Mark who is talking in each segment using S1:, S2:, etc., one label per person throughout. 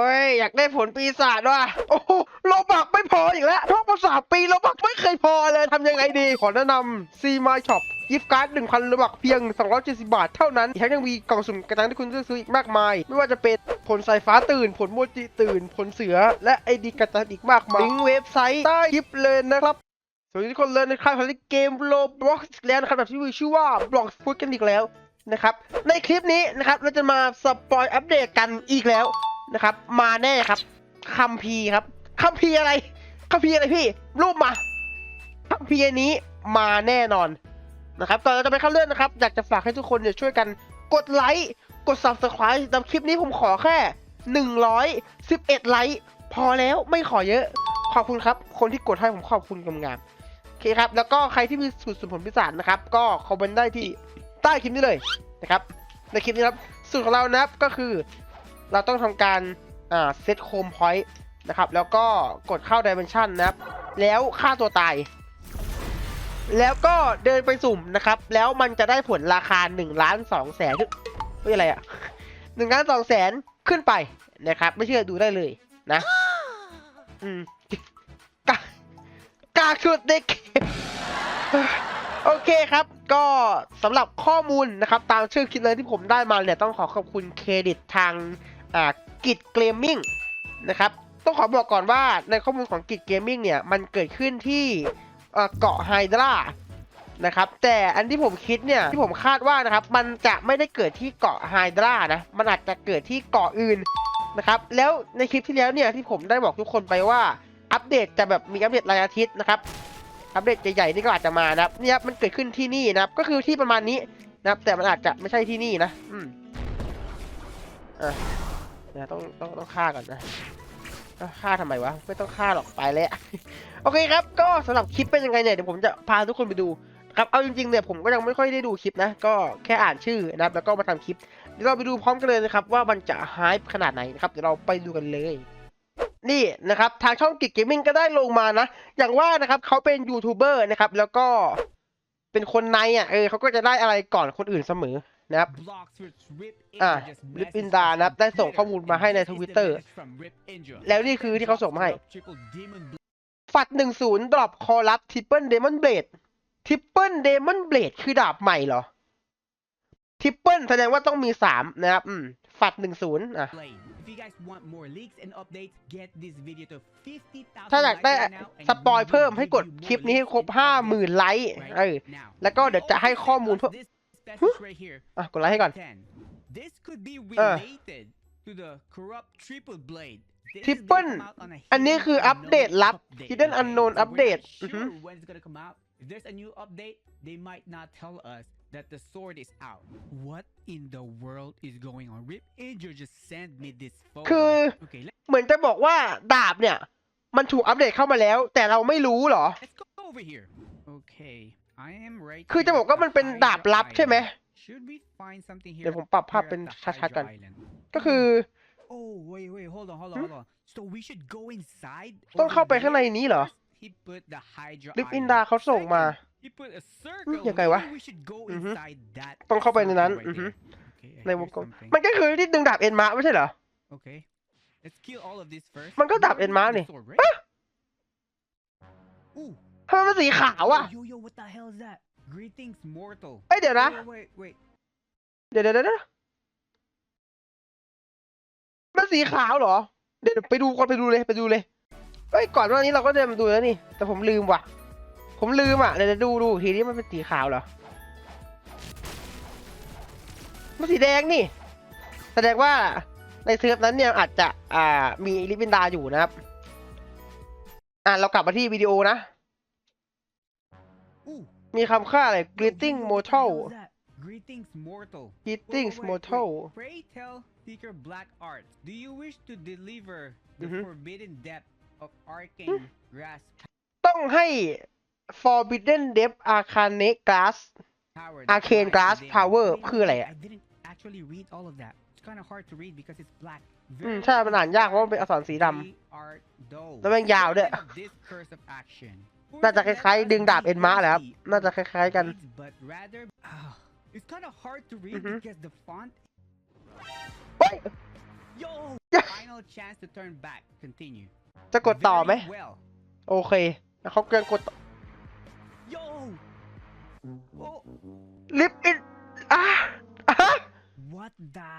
S1: เฮ้ยอยากได้ผลปีศาจว่ะโอ้โหโลบักไม่พออีกแล้วท่องภาษาปีโลบักไม่เคยพอเลยทำยังไงดี ขอแนะนำซีมาช็อปยิฟการ์ด1,000โลบักเพียง 270 บาทเท่านั้นอีกทั้งยังมีกล่องสุ่มกระตังที่คุณจะซื้ออีกมากมาย ไม่ว่าจะเป็นผลสายฟ้าตื่น ผลโมจิตื่น ผลเสือ และไอดีกระตังอีกมากมายลิงก์เว็บไซต์ใต้คลิปเลยนะครับสวัสดีทุกคนเลยนะครับสวัสดีเกมโลบล็อกแล้วนะครับแบบที่มีชื่อว่าบล็อกฟุตกันอีกแล้วนะครับในคลิปนี้นะครับเราจะมาสปอยอัปเดตกันอีกแล้ว นะครับ มาแน่ครับคัมภีครับคัมภีอะไรคัมภีอะไรพี่ รูปมาคัมภีร์นี้มาแน่นอนนะครับก่อนเราจะไปเข้าเรื่องนะครับ อยากจะฝากให้ทุกคนเนี่ยช่วยกันกดไลค์กด subscribe สำหรับคลิปนี้ผมขอแค่ 111 ไลค์พอแล้วไม่ขอเยอะ ขอบคุณครับ คนที่กดให้ผมขอบคุณกำงามโอเคครับ แล้วก็ใครที่มีสูตรสูตรผลพิศาจนะครับ ก็คอมเมนต์ได้ที่ใต้คลิปนี้เลยนะครับ ในคลิปนี้ครับ สูตรของเรานะครับก็คือ เราต้องทำการอ่าเซตโคมพอยต์นะครับ แล้วก็กดเข้าดิเมนชันนะครับ แล้วฆ่าตัวตาย แล้วก็เดินไปสุ่มนะครับ แล้วมันจะได้ผลราคา1ล้าน2แสนเฮ้ยอะไรอะหนึ่งล้านสองแสนขึ้นไปนะครับ ไม่เชื่อดูได้เลยนะ อืมกากาชุดเด็กโอเคครับ ก็สำหรับข้อมูลนะครับ ตามชื่อคลิปเลยที่ผมได้มาเนี่ย ต้องขอขอบคุณเครดิตทาง กิจเกมมิ่งนะครับต้องขอบอกก่อนว่าในข้อมูลของกิจเกมมิ่งเนี่ยมันเกิดขึ้นที่เกาะไฮดรานะครับแต่อันที่ผมคิดเนี่ยที่ผมคาดว่านะครับมันจะไม่ได้เกิดที่เกาะไฮดรานะมันอาจจะเกิดที่เกาะอื่นนะครับแล้วในคลิปที่แล้วเนี่ยที่ผมได้บอกทุกคนไปว่าอัปเดตจะแบบมีอัปเดตรายอาทิตย์นะครับอัปเดตใหญ่ๆนี่ก็อาจจะมานะครับเนี่ยครับมันเกิดขึ้นที่นี่นะครับก็คือที่ประมาณนี้นะครับแต่มันอาจจะไม่ใช่ที่นี่นะอืมอะ เดี๋ยต้องต้องต้องฆ่าก่อนนะอะฆ่าทำไมวะ ไม่ต้องฆ่าหรอกไปแล้ว โอเคครับ ก็สำหรับคลิปเป็นยังไงเนี่ยเดี๋ยวผมจะพาทุกคนไปดูครับเอาจริงๆเนี่ยผมก็ยังไม่ค่อยได้ดูคลิปนะ ก็แค่อ่านชื่อนะครับแล้วก็มาทำคลิปเดี๋ยวเราไปดูพร้อมกันเลยนะครับว่ามันจะฮายขนาดไหนนะครับเดี๋ยวเราไปดูกันเลยนี่นะครับทางช่องกิจเกมมิ่งก็ได้ลงมานะ อย่างว่านะครับเขาเป็นยูทูบเบอร์นะครับแล้วก็เป็นคนในอะเออเขาก็จะได้อะไรก่อนคนอื่นเสมอ นะครับอะ
S2: ริปอินดา
S1: นะ
S2: นะ
S1: ได้
S2: ได้
S1: ส่งข้อ
S2: มู
S1: ลมาให้
S2: ใน
S1: ทวิตเตอร์แล้วนี่คือที่เขาส่งมาให้ฝัดหนึ่งศูนย์ดรอปคอรับทิปเปิลเดมอนเบลดทิปเปิลเดมอนเบลดคือดาบใหม่เหรอ ทิปเปิลแสดงว่าต้องมีสามนะครับ อืมฝัดหนึ่งศูนย์อะถ้า
S2: ถ้าอยาก
S1: ได้สปอ
S2: ย
S1: เพิ่มให้กดคลิปนี้ให้ครบห้า
S2: ห
S1: มื่นไลค์เออแล้วก็เดี๋ยวจะให้ข้อมูลเพิ่ม อะกดไลค์ให้ก่อน
S2: เออ
S1: Triple อันนี้คืออัปเดตลับ Hidden Unknown อัปเดตอือฮึ
S2: If there's a new update, they might not tell us that the sword is out. What in the world is going on? Rip Angel just sent me this photo.
S1: คือ
S2: okay, let,
S1: เหมือนจะบอกว่าดาบเนี่ย มันถูกอัปเดตเข้ามาแล้ว แต่เราไม่รู้เหรอ
S2: let's go over here. Okay, I am right.
S1: คือจะ
S2: here
S1: บอกว่า
S2: at
S1: มันเป็น
S2: Hydra
S1: ดาบลับใช่ไหม
S2: Island. Should we find something here?
S1: เดี๋ยวผมปรับภาพ
S2: here
S1: เป็น
S2: at the
S1: ชัดๆกัน
S2: Hydra Island?
S1: ก็คือ
S2: Oh wait wait hold on hold on hold on. So we should go inside.
S1: ต้อง
S2: over
S1: เข้าไปข้างใน
S2: there?
S1: นี้เหรอ
S2: First, He put the Hydra
S1: ลิฟอิน
S2: Island.
S1: ดาเขาส่งมา
S2: Second, he put a circle.
S1: ยังไงวะ
S2: Maybe we should go
S1: อือฮึ
S2: inside that
S1: ต้องเข้าไปในนั้น
S2: circle
S1: อือฮึ
S2: right there. Okay, I
S1: ใน
S2: hear
S1: วงกลม
S2: something.
S1: มันก็คือที่ดึงดาบเอ็นมาไม่ใช่เหรอ
S2: Okay. Let's kill all of this first.
S1: มันก็
S2: We
S1: ดาบ
S2: already
S1: เอ็นม้า
S2: have the
S1: นี่
S2: sword, right? Ooh.
S1: ทำไมมันสีขาวอะ
S2: Yo yo what the hell is that? Greetings mortal.
S1: เอ้ยเดี๋ยวนะ
S2: Wait wait wait.
S1: เดี๋ยวเดี๋ยวเดี๋ยวมันสีขาวเหรอ เดี๋ยวไปดูก่อนไปดูเลยไปดูเลยเอ้ยก่อนหน้านี้เราก็เดินมาดูแล้วนี่ แต่ผมลืมว่ะ ผมลืมอะเดี๋ยวจะดูดูอีกทีนี้มันเป็นสีขาวเหรอ มันสีแดงนี่ แสดงว่าในเซิร์ฟนั้นเนี่ยอาจจะอ่ามีลิปปินดาอยู่นะครับ อะเรากลับมาที่วิดีโอนะ
S2: Ooh.
S1: มีคำค่าอะไร greeting
S2: Yo, yo, what the hell
S1: mortal
S2: is that? Greetings mortal.
S1: greetings
S2: Wait, wait, wait,
S1: mortal
S2: wait. Pray tell Seeker Black Art, do you wish to deliver the
S1: Mhm.
S2: forbidden depth of arcane grasp
S1: ต้องให้ forbidden depth arcane glass
S2: power? that
S1: Arcane
S2: lies
S1: Glass
S2: within?
S1: Power
S2: Wait,
S1: คืออะไร
S2: wait,
S1: อะ
S2: I didn't actually read all of that. It's kind of hard to read because it's black.
S1: อืม
S2: Very
S1: ใช่มันอ่านยากเพราะมันเป็นอักษรสีด
S2: They are dull.
S1: แล้วแม่งยาวด้วย
S2: Certain of this curse of action. ำ
S1: น่าจะคล้ายๆ ดึงดาบเอ็นมาแหละครับ น่าจะคล้ายๆกัน
S2: But rather, Ah, it's kind of hard to read
S1: Mhm.
S2: because the font.
S1: เฮ้ย
S2: Yo,
S1: Yeah.
S2: finally final chance to turn back. Continue.
S1: จะกดต่อไหม
S2: Very well.
S1: โอเคแล้วเขาเกินกดต่อ
S2: Yo. Oh,
S1: ลิฟต์อินอะอะ
S2: what the?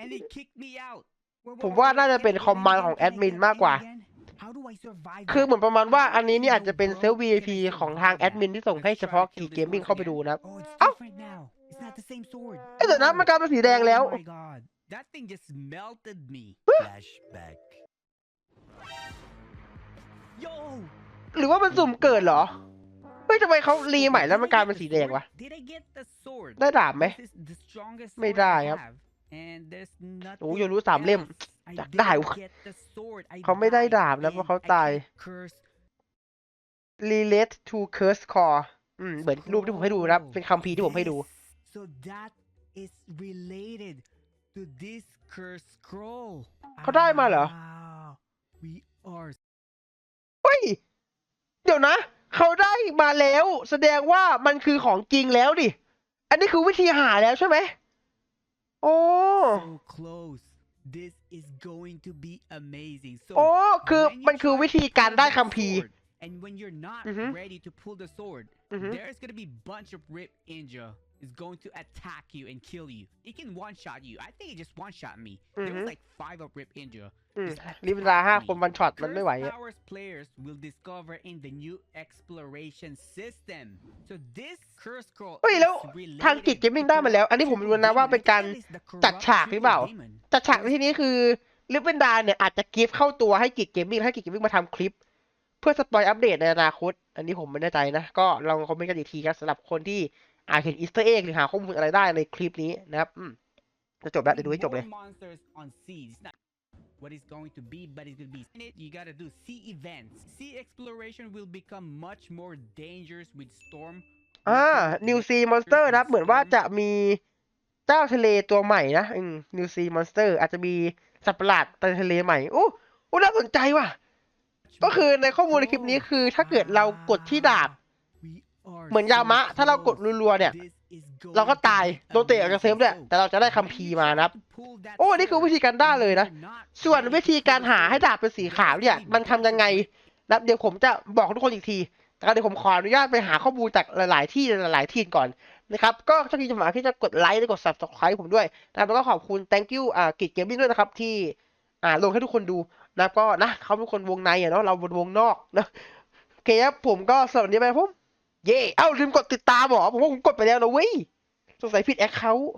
S2: And he kicked me out. Wait,
S1: ผม
S2: wait,
S1: ว่า
S2: wait,
S1: น่าจะ
S2: wait,
S1: เป็น
S2: wait,
S1: คอมมานด์
S2: wait,
S1: ของ
S2: wait,
S1: แอดมิน
S2: wait,
S1: มากกว่า คือ
S2: that?
S1: เหมือนประมาณว่าอันนี้เนี่ย
S2: How
S1: อาจจะเป็น
S2: in the
S1: เซลฟ์
S2: world
S1: VIP
S2: can I
S1: ของทาง
S2: survive
S1: แอดมิน
S2: that?
S1: ที่ส่งให้
S2: Let's
S1: เฉ
S2: try
S1: พาะ
S2: to
S1: กี
S2: kill
S1: เก
S2: this
S1: มมิ่ง
S2: once
S1: เข้าไป
S2: again.
S1: ดูนะครับ
S2: Oh, it's
S1: เอ้า
S2: different now. It's not the same sword.
S1: เอ้ยเดี๋ยวนะมันกลายเป็นสีแดงแล้ว
S2: Oh my god. That thing just melted me. Flashback. Yo.
S1: หรือว่ามันสุ่มเกิดเหรอเฮ้ยทำไมเขารีใหม่แล้วมันกลายเป็นสีแดงวะ
S2: Did I get the sword?
S1: ได้ดาบไหม
S2: This is the strongest
S1: ไม่
S2: sword
S1: ได้
S2: I
S1: ครับ
S2: have. And there's
S1: โอ้
S2: nothing
S1: ยรู้สามเล่ม
S2: else. I
S1: อยาก
S2: didn't
S1: ได้วะ
S2: get the sword. I
S1: เขาไม่ได้
S2: died
S1: ดาบนะเพราะ
S2: and
S1: เขา
S2: I
S1: ตาย
S2: can't curse
S1: relate to curse core อืมเหมือนรูปที่ผมให้ดูนะครับเป็นคัมภีร์ที่ผมให้ดู
S2: This- So that is related to this curse scroll.
S1: เขาได้มาเหรอ
S2: Wow. We are
S1: เฮ้ย เดี๋ยวนะ เขาได้มาแล้ว แสดงว่ามันคือของจริงแล้วดิ อันนี้คือวิธีหาแล้วใช่ไหม โอ้
S2: so close. This is going to be amazing. So
S1: โอ้ คือ
S2: when you
S1: มันคือ
S2: try
S1: วิ
S2: to
S1: ธีการ
S2: pull
S1: ได้
S2: the
S1: คัมภีร์
S2: sword, And when you're not
S1: Mhm.
S2: ready to pull the sword,
S1: อือฮึ
S2: there's gonna be bunch of Rip Ninja is going to attack you and kill you. It can one shot you. I think it just one shot me. There was
S1: Mhm.
S2: like five of Rip Ninja.
S1: อืม
S2: just
S1: ลิฟดาห้า
S2: attacked
S1: คน
S2: me.
S1: วันช็อตมันไม่ไหว
S2: Curse
S1: อะ
S2: powers players will discover in the new exploration system. So this curse scroll
S1: เฮ้ยแล้ว
S2: is related
S1: ทางกิจเกมมิ่งได้มาแล้ว อันนี้ผมรู้นะว่าเป็นการจัดฉากหรือเปล่า จัดฉากในที่นี้คือลิฟเวนดาเนี่ยอาจจะกิฟต์เข้าตัวให้กิจเกมมิ่งให้กิจเกมมิ่งมาทำคลิป เพื่อสปอยอัปเดตในอนาคต อันนี้ผมไม่แน่ใจนะ ก็ลองคอมเมนต์กันอีกทีครับสำหรับคนที่ อาจเห็นอีสเตอร์เอ็กหรือหาข้อมูลอะไรได้ในคลิปนี้นะครับอืมจะจบแล้วเดี๋ยวดูให้จบเลย
S2: More monsters on sea. It's not what it's going to be, but it's gonna be. In it, you gotta do sea events. Sea exploration will become much more dangerous with storm.
S1: อ่านิวซีมอนสเตอร์นะครับเหมือนว่าจะมีเจ้าทะเลตัวใหม่นะอืมนิวซีมอนสเตอร์อาจจะมีสัตว์ประหลาดในทะเลใหม่อู้อู้น่าสนใจว่ะ ก็คือในข้อมูลในคลิปนี้คือถ้าเกิดเรากดที่ดาบ เหมือนยามะ ถ้าเรากดรัวๆเนี่ย เราก็ตายโดนเตะออกจากเซิร์ฟด้วยแต่เราจะได้คัมภีร์มานะครับ โอ้ นี่คือวิธีการได้เลยนะ ส่วนวิธีการหาให้ดาบเป็นสีขาวเนี่ย มันทำยังไงนะครับเดี๋ยวผมจะบอกทุกคนอีกทีแต่ก็เดี๋ยวผมขออนุญาตไปหาข้อมูลจากหลาย ๆ ที่หลาย ๆ ที่ก่อนนะครับ ก็ถ้ามีจังหวะที่จะกดไลค์และกด subscribe ผมด้วยนะครับแล้วก็ขอบคุณ thank you อ่ากิจเกมมิ่งด้วยนะครับที่อ่าลงให้ทุกคนดูนะครับก็นะเขาเป็นคนวงในอะเนาะเราบนวงนอกนะโอเคครับผมก็สำหรับวันนี้ไปครับผม เย่เอ้าลืมกดติดตามเหรอผมว่าผมกดไปแล้วนะเว้ยสงสัยผิดแอคเคาท์